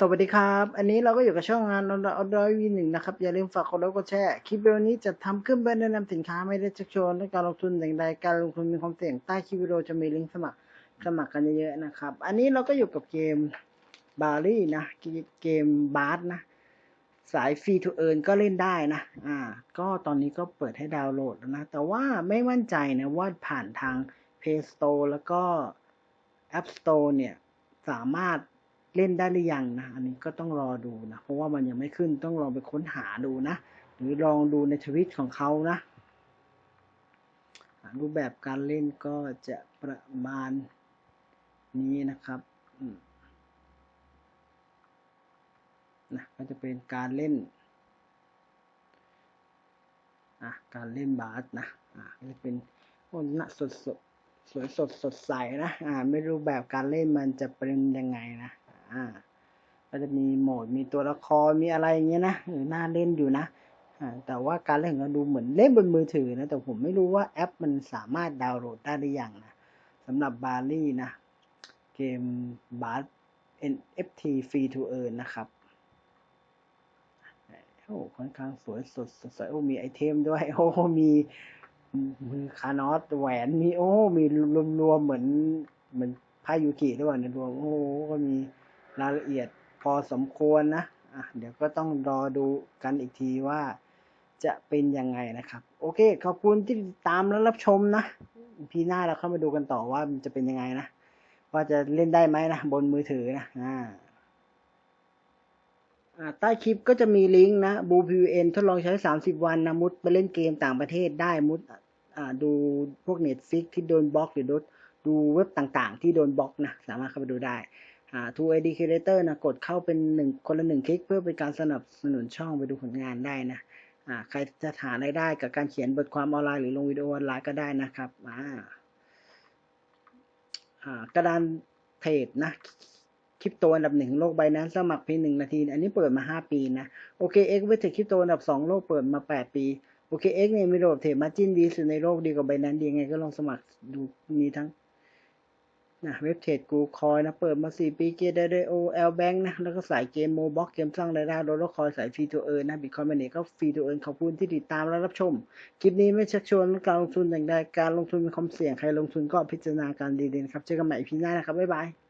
สวัสดีครับ อันนี้เราก็อยู่กับช่องงานออดอยวีหนึ่งนะครับ อย่าลืมฝากกดไลค์กดแชร์ คลิปวิดีโอนี้จะทำขึ้นเพื่อแนะนำสินค้าไม่ได้ชักชวนและการลงทุนอย่างใดการลงทุนมีความเสี่ยงใต้คลิปวิดีโอจะมีลิงก์สมัครสมัครกันเยอะๆนะครับ อันนี้เราก็อยู่กับเกมบารี่นะ เกมบาร์สนะ สายฟรีทูเอิร์นก็เล่นได้นะ อ่า ก็ตอนนี้ก็เปิดให้ดาวน์โหลดแล้วนะ แต่ว่าไม่มั่นใจนะว่าผ่านทาง Play Store แล้วก็ App Store เนี่ยสามารถ เล่นได้หรือยังนะอันนี้ก็ต้องรอดูนะเพราะว่ามันยังไม่ขึ้นต้องลองไปค้นหาดูนะ หรือลองดูในทวิตของเขานะรูปแบบการเล่นก็จะประมาณนี้นะครับนะก็จะเป็นการเล่นอะการเล่นบาสนะอะจะเป็นโอ้หน้าสดสดสวยสดสดใสนะอ่าไม่รู้แบบการเล่นมันจะเป็นยังไงนะ อ่า ก็จะมีโหมด มีตัวละคร มีอะไรอย่างเงี้ยนะเออน่าเล่นอยู่นะ อ่า แต่ว่าการเล่นของเราดูเหมือนเล่นบนมือถือนะ แต่ผมไม่รู้ว่าแอปมันสามารถดาวน์โหลดได้หรือยังนะสำหรับบารี่นะ เกมบาส NFT Free to Earn นะครับโอ้ค่อนข้างสวยสดสดใสโอ้มีไอเทมด้วย โอ้มีมือคานอสแหวนมีโอ้มีรวมๆเหมือนเหมือนพายุกิด้วยว่าในรวมโอ้ก็มี รายละเอียดพอสมควรนะอะเดี๋ยวก็ต้องรอดูกันอีกทีว่าจะเป็นยังไงนะครับ โอเค ขอบคุณที่ติดตามและรับชมนะ พีหน้าเราเข้ามาดูกันต่อว่ามันจะเป็นยังไงนะ ว่าจะเล่นได้ไหมนะ บนมือถือนะอ่าใต้คลิปก็จะมีลิงก์นะบูพีเอ็นทดลองใช้ 30 วันนะมุดไปเล่นเกมต่างประเทศได้มุดดูพวกเน็ตฟิกที่โดนบล็อกหรือดูเว็บต่างๆ ที่โดนบล็อกนะ สามารถเข้าไปดูได้า t ู ID Creator นะกดเข้าเป็นหนึ่งคนละหนึ่งคลิก เพื่อเป็นการสนับสนุนช่องไปดูผลงานได้นะอ่าใครจะหารายได้กับการเขียนบทความออนไลน์หรือลงวิดีโอออนไลน์ก็ได้นะครับอ่าอ่ากระดานเทรดนะคริปโตอันดับหนึ่งโลกใบนั้นสมัครเพียงหนึ่งนาที อันนี้เปิดมาห้าปีนะโอเคเอ็กเวทคริปโตอันดับสองโลกเปิดมาแปดปีโอเคเอ็กเนี่ยมีระบบเทรดมาจินดีสุดในโลกดีกว่าใบนั้นดีไงก็ลองสมัครดูมีทั้ง นะเว็บเทรดกูคอยนะ เปิดมา 4 ปีเกดเดโอเอลแบงนะ แล้วก็สายเกมโมบ็อกเกมสร้างรายได้โรลคอยสายฟรีตัวเอิร์นะบิตคอยมันเนี่ยก็ฟรีตัวเอิร์ขอบคุณที่ติดตามและรับชม คลิปนี้ไม่ชักชวนการลงทุนอย่างใดการลงทุนมีความเสี่ยง ใครลงทุนก็พิจารณาการดีๆนครับ เจอกันใหม่พีหน้านะครับ บ๊ายบาย